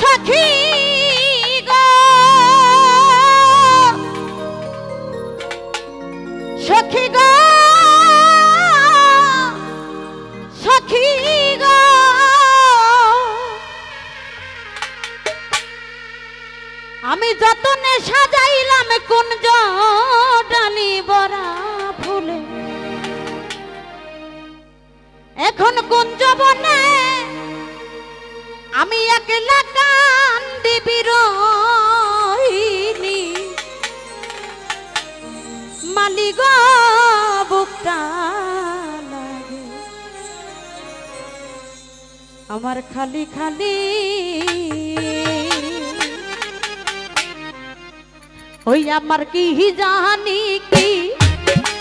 সখী গো। সখী গো। সখী গো। আমি যতনে সাজাইলাম কুঞ্জ ডালি বরা ফুলে। এখন কুঞ্জ বনে আমি একলা মালিগ বুকটা লাগে। আমার খালি খালি ওই আমার কি জানি কি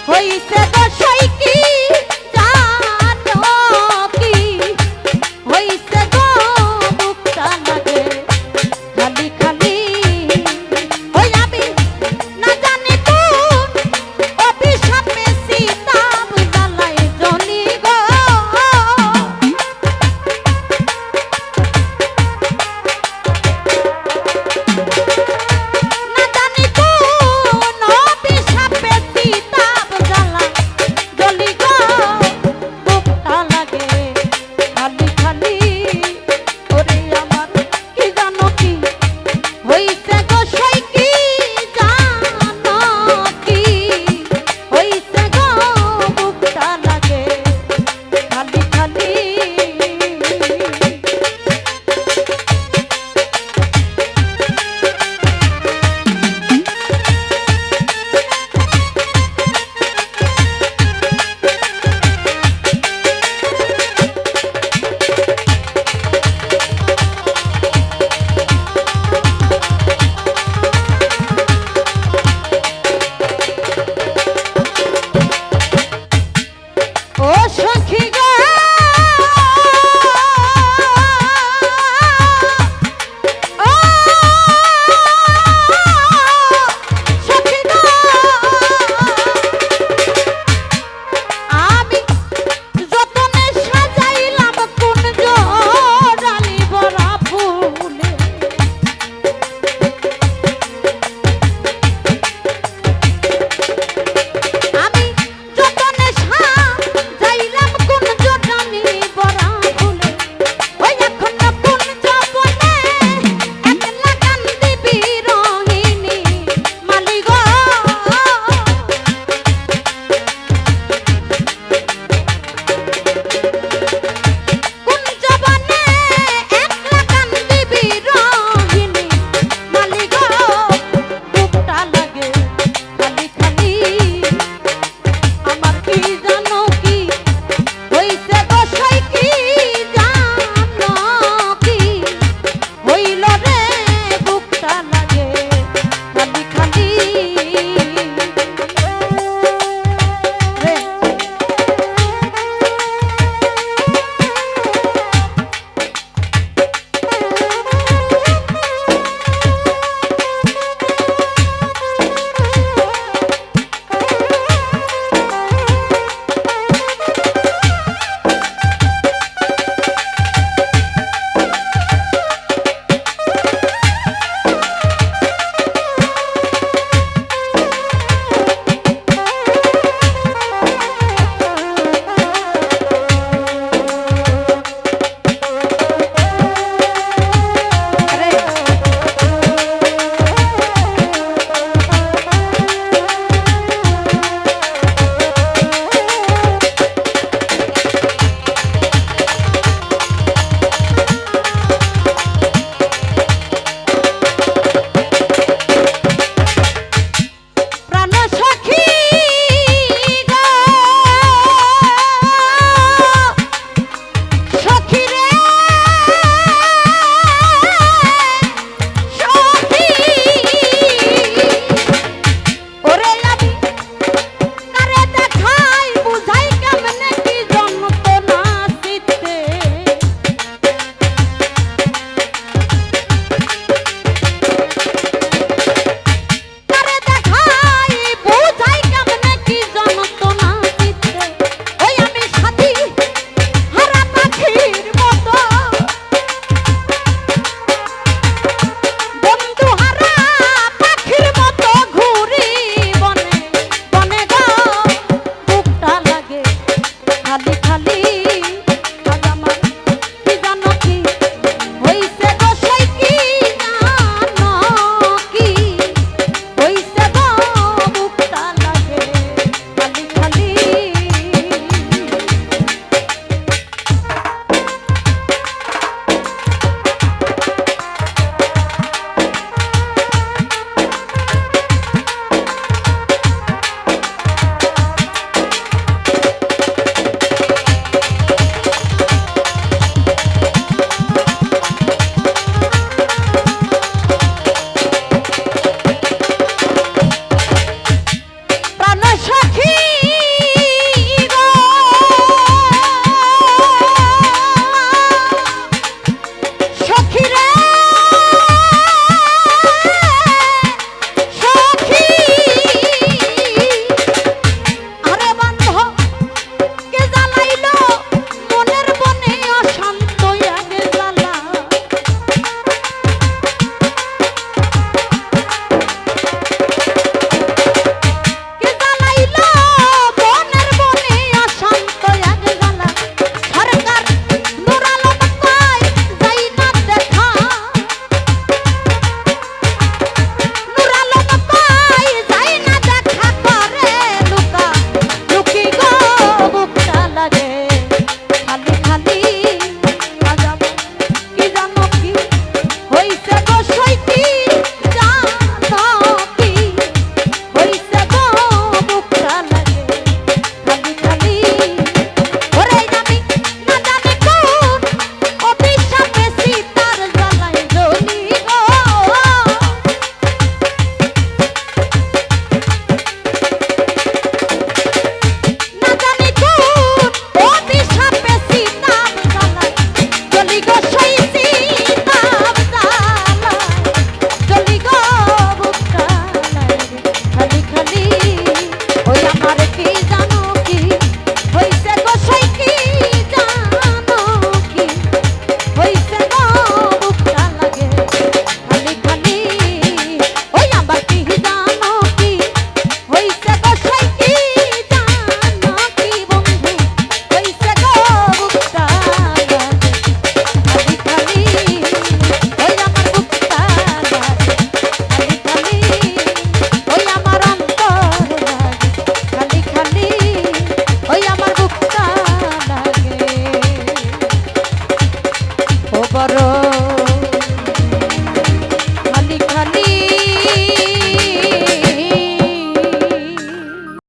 হইছে সই কি?